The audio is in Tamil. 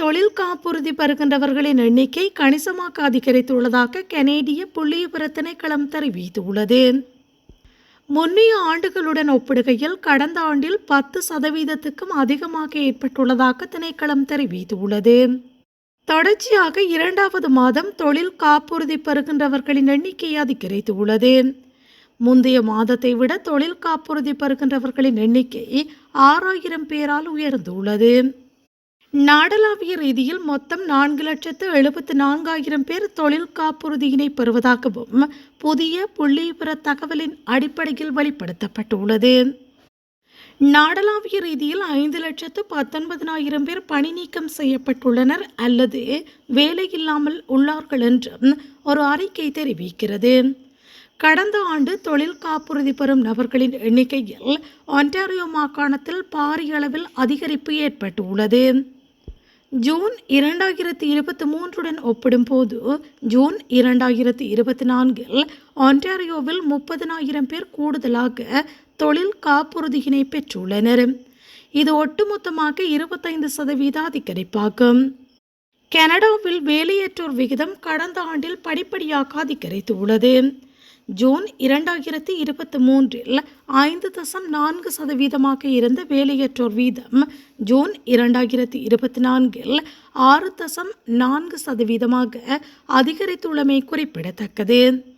தொழில் காப்புறுதி பெறுகின்றவர்களின் எண்ணிக்கை கணிசமாக அதிகரித்துள்ளதாக கனேடிய புள்ளிவிவர திணைக்களம் தெரிவித்துள்ளது. முன்னைய ஆண்டுகளுடன் ஒப்பிடுகையில் கடந்த ஆண்டில் பத்து சதவீதத்துக்கும் அதிகமாக ஏற்பட்டுள்ளதாக திணைக்களம் தெரிவித்துள்ளது. தொடர்ச்சியாக இரண்டாவது மாதம் தொழில் காப்புறுதி பெறுகின்றவர்களின் எண்ணிக்கை அதிகரித்துள்ளது. முந்தைய மாதத்தை விட தொழில் காப்புறுதி பெறுகின்றவர்களின் எண்ணிக்கை ஆறாயிரம் பேரால் உயர்ந்துள்ளது. நாடளாவிய ரீதியில் மொத்தம் நான்கு லட்சத்து எழுபத்து நான்காயிரம் பேர் தொழில் காப்புறுதியினை பெறுவதாகவும் புதிய புள்ளிவிவர தகவலின் அடிப்படையில் வெளிப்படுத்தப்பட்டுள்ளது. நாடளாவிய ரீதியில் ஐந்து லட்சத்து பத்தொன்பதினாயிரம் பேர் பணி நீக்கம் செய்யப்பட்டுள்ளனர் அல்லது வேலையில்லாமல் உள்ளார்கள் என்றும் ஒரு அறிக்கை தெரிவிக்கிறது. கடந்த ஆண்டு தொழில் காப்புறுதி பெறும் நபர்களின் எண்ணிக்கையில் ஒன்டாரியோ மாகாணத்தில் பாரிய அளவில் அதிகரிப்பு ஏற்பட்டுள்ளது. ஜூன் இரண்டாயிரத்தி இருபத்தி மூன்றுடன் ஒப்பிடும்போது ஜூன் இரண்டாயிரத்தி இருபத்தி நான்கில் ஆண்டாரியோவில் முப்பதினாயிரம் பேர் கூடுதலாக தொழில் காப்புறுதியினை பெற்றுள்ளனர். இது ஒட்டுமொத்தமாக இருபத்தைந்து சதவீத அதிகரிப்பாகும். கனடாவில் வேலையற்றோர் விகிதம் கடந்த ஆண்டில் படிப்படியாக அதிகரித்துள்ளது. ஜூன் இரண்டாயிரத்தி இருபத்தி மூன்றில் ஐந்து தசம் நான்கு சதவீதமாக இருந்த வேலையற்றோர் வீதம் ஜூன் இரண்டாயிரத்தி இருபத்தி நான்கில் ஆறு தசம் நான்கு சதவீதமாக அதிகரித்துள்ளமை குறிப்பிடத்தக்கது.